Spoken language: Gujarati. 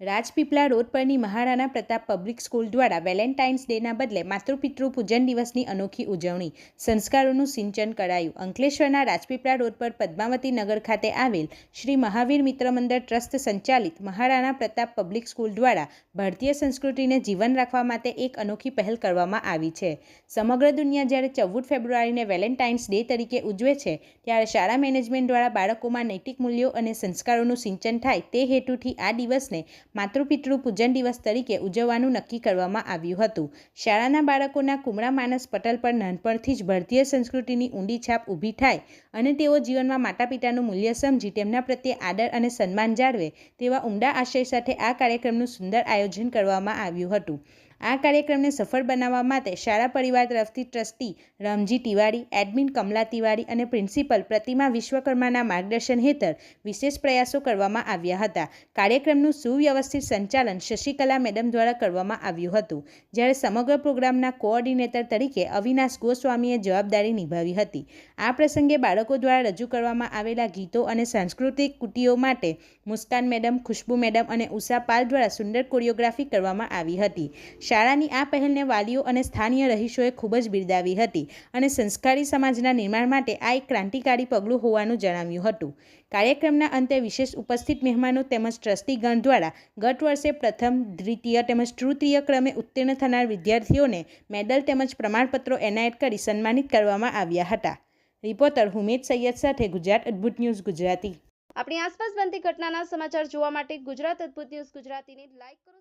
રાજપીપળા રોડ પરની મહારાણા પ્રતાપ પબ્લિક સ્કૂલ દ્વારા વેલેન્ટાઇન્સ ડેના બદલે માતૃપિતૃ પૂજન દિવસની અનોખી ઉજવણી, સંસ્કારોનું સિંચન કરાયું. અંકલેશ્વરના રાજપીપળા રોડ પર પદ્માવતી નગર ખાતે આવેલ શ્રી મહાવીર મિત્ર મંદિર ટ્રસ્ટ સંચાલિત મહારાણા પ્રતાપ પબ્લિક સ્કૂલ દ્વારા ભારતીય સંસ્કૃતિને જીવન રાખવા માટે એક અનોખી પહેલ કરવામાં આવી છે. સમગ્ર દુનિયા જ્યારે ચૌદ ફેબ્રુઆરીને વેલેન્ટાઇન્સ ડે તરીકે ઉજવે છે, ત્યારે શાળા મેનેજમેન્ટ દ્વારા બાળકોમાં નૈતિક મૂલ્યો અને સંસ્કારોનું સિંચન થાય તે હેતુથી આ દિવસને માતૃપિતૃ પૂજન દિવસ તરીકે ઉજવવાનું નક્કી કરવામાં આવ્યું હતું. શાળાના બાળકોના કુમળા માનસ પટલ પર નાનપણથી જ ભારતીય સંસ્કૃતિની ઊંડી છાપ ઊભી થાય અને તેઓ જીવનમાં માતા પિતાનું મૂલ્ય સમજી તેમના પ્રત્યે આદર અને સન્માન જાળવે તેવા ઉમદા આશય સાથે આ કાર્યક્રમનું સુંદર આયોજન કરવામાં આવ્યું હતું. આ કાર્યક્રમને સફળ બનાવવા માટે શાળા પરિવાર તરફથી ટ્રસ્ટી રમજી તિવારી, એડમિન કમલા તિવારી અને પ્રિન્સિપલ પ્રતિમા વિશ્વકર્માના માર્ગદર્શન હેઠળ વિશેષ પ્રયાસો કરવામાં આવ્યા હતા. કાર્યક્રમનું સુવ્યવસ્થિત સંચાલન શશિકલા મેડમ દ્વારા કરવામાં આવ્યું હતું, જ્યારે સમગ્ર પ્રોગ્રામના કોઓર્ડિનેટર તરીકે અવિનાશ ગોસ્વામીએ જવાબદારી નિભાવી હતી. આ પ્રસંગે બાળકો દ્વારા રજૂ કરવામાં આવેલા ગીતો અને સાંસ્કૃતિક કુટીઓ માટે મુસ્કાન મેડમ, ખુશ્બુ મેડમ અને ઉષા પાલ દ્વારા સુંદર કોરિયોગ્રાફી કરવામાં આવી હતી. શાળાની આ પહેલને વાલીઓ અને સ્થાનીય રહીશોએ ખૂબ જ બિરદાવી હતી અને સંસ્કારી સમાજના નિર્માણ માટે આ એક ક્રાંતિકારી પગલું હોવાનું જણાવ્યું હતું. કાર્યક્રમના અંતે વિશેષ ઉપસ્થિત મહેમાનો તેમજ ટ્રસ્ટીગણ દ્વારા ગત વર્ષે પ્રથમ, દ્વિતીય તેમજ તૃતીય ક્રમે ઉત્તીર્ણ થનાર વિદ્યાર્થીઓને મેડલ તેમજ પ્રમાણપત્રો એનાયત કરી સન્માનિત કરવામાં આવ્યા હતા. રિપોર્ટર હુમેદ સૈયદ સાથે ગુજરાત અદ્ભુત ન્યૂઝ ગુજરાતી. આપણી આસપાસ બનતી ઘટનાના સમાચાર જોવા માટે ગુજરાત અદ્ભુત ન્યૂઝ ગુજરાતીને લાઈક કરો